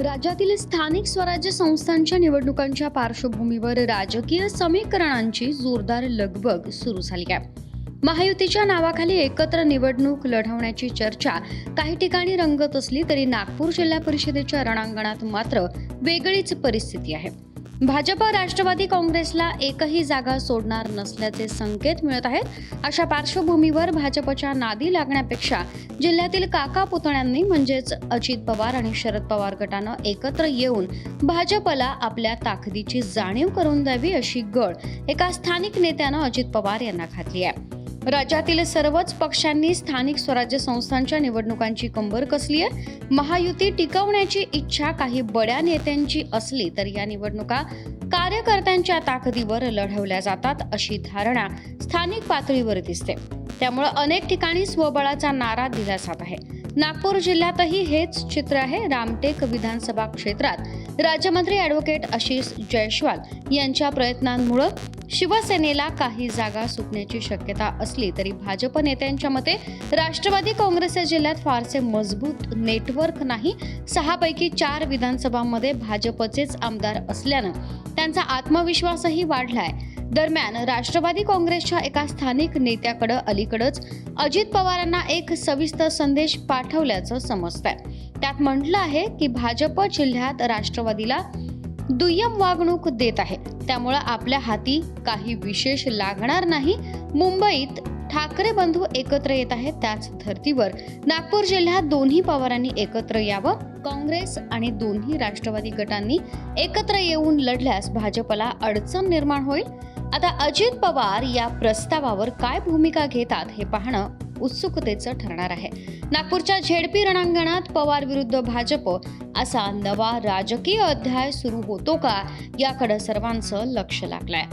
राज्यातील स्थानिक स्वराज्य संस्थांच्या निवडणुकांच्या पार्श्वभूमीवर राजकीय समीकरणांची जोरदार लगबग सुरू झाली आहे. महायुतीच्या नावाखाली एकत्र निवडणूक लढवण्याची चर्चा काही ठिकाणी रंगत असली तरी नागपूर जिल्हा परिषदेच्या रणांगणात मात्र वेगळीच परिस्थिती आहे. भाजप राष्ट्रवादी काँग्रेसला एकही जागा सोडणार नसल्याचे संकेत मिळत आहेत. अशा पार्श्वभूमीवर भाजपच्या नादी लागण्यापेक्षा जिल्ह्यातील काका पुतण्यांनी म्हणजेच अजित पवार आणि शरद पवार गटानं एकत्र येऊन भाजपला आपल्या ताकदीची जाणीव करून द्यावी अशी गळ एका स्थानिक नेत्यानं अजित पवार यांना घातली आहे. राज्यातील सर्वच पक्षांनी स्थानिक स्वराज्य संस्थांच्या निवडणुकांची कंबर कसली आहे? महायुती टिकवण्याची इच्छा काही बड्या नेत्यांची असली तर या निवडणुका कार्यकर्त्यांच्या ताकदीवर लढवल्या जातात अशी धारणा स्थानिक पातळीवर दिसते. त्यामुळे अनेक ठिकाणी स्वबळाचा नारा दिला जात आहे. नागपूर जिल्ह्यातही हेच चित्र आहे रामटेक विधानसभा क्षेत्रात. राज्यमंत्री ॲडव्होकेट आशिष जयस्वाल यांच्या प्रयत्नांमुळे शिवसेनेला काही जागा सुटण्याची शक्यता असली तरी भाजप नेत्यांच्या मते राष्ट्रवादी काँग्रेसच्या जिल्ह्यात फारसे मजबूत नेटवर्क नाही. सहापैकी चार विधानसभांमध्ये भाजपचेच आमदार असल्यानं त्यांचा आत्मविश्वासही वाढलाय. दरम्यान राष्ट्रवादी काँग्रेसच्या एका स्थानिक नेत्याकडं अलीकडंच अजित पवारांना एक सविस्तर संदेश पाठवल्याचं समजतंय. त्यात म्हटलं आहे की भाजप जिल्ह्यात राष्ट्रवादीला दुय्यम वागणूक देत आहे. त्यामुळं आपल्या हाती काही विशेष लागणार नाही. मुंबईत ठाकरे बंधू एकत्र येत आहेत. त्याच धर्तीवर नागपूर जिल्ह्यात दोन्ही पवारांनी एकत्र यावं. काँग्रेस आणि दोन्ही राष्ट्रवादी गटांनी एकत्र येऊन लढल्यास भाजपला अडचण निर्माण होईल. आता अजित पवार या प्रस्तावावर काय भूमिका घेतात हे पाहणं उत्सुकतेचं ठरणार आहे. नागपूरच्या झेडपी रणांगणात पवार विरुद्ध भाजप असा नवा राजकीय अध्याय सुरू होतो का? याकडे सर्वांचं लक्ष लागलंय.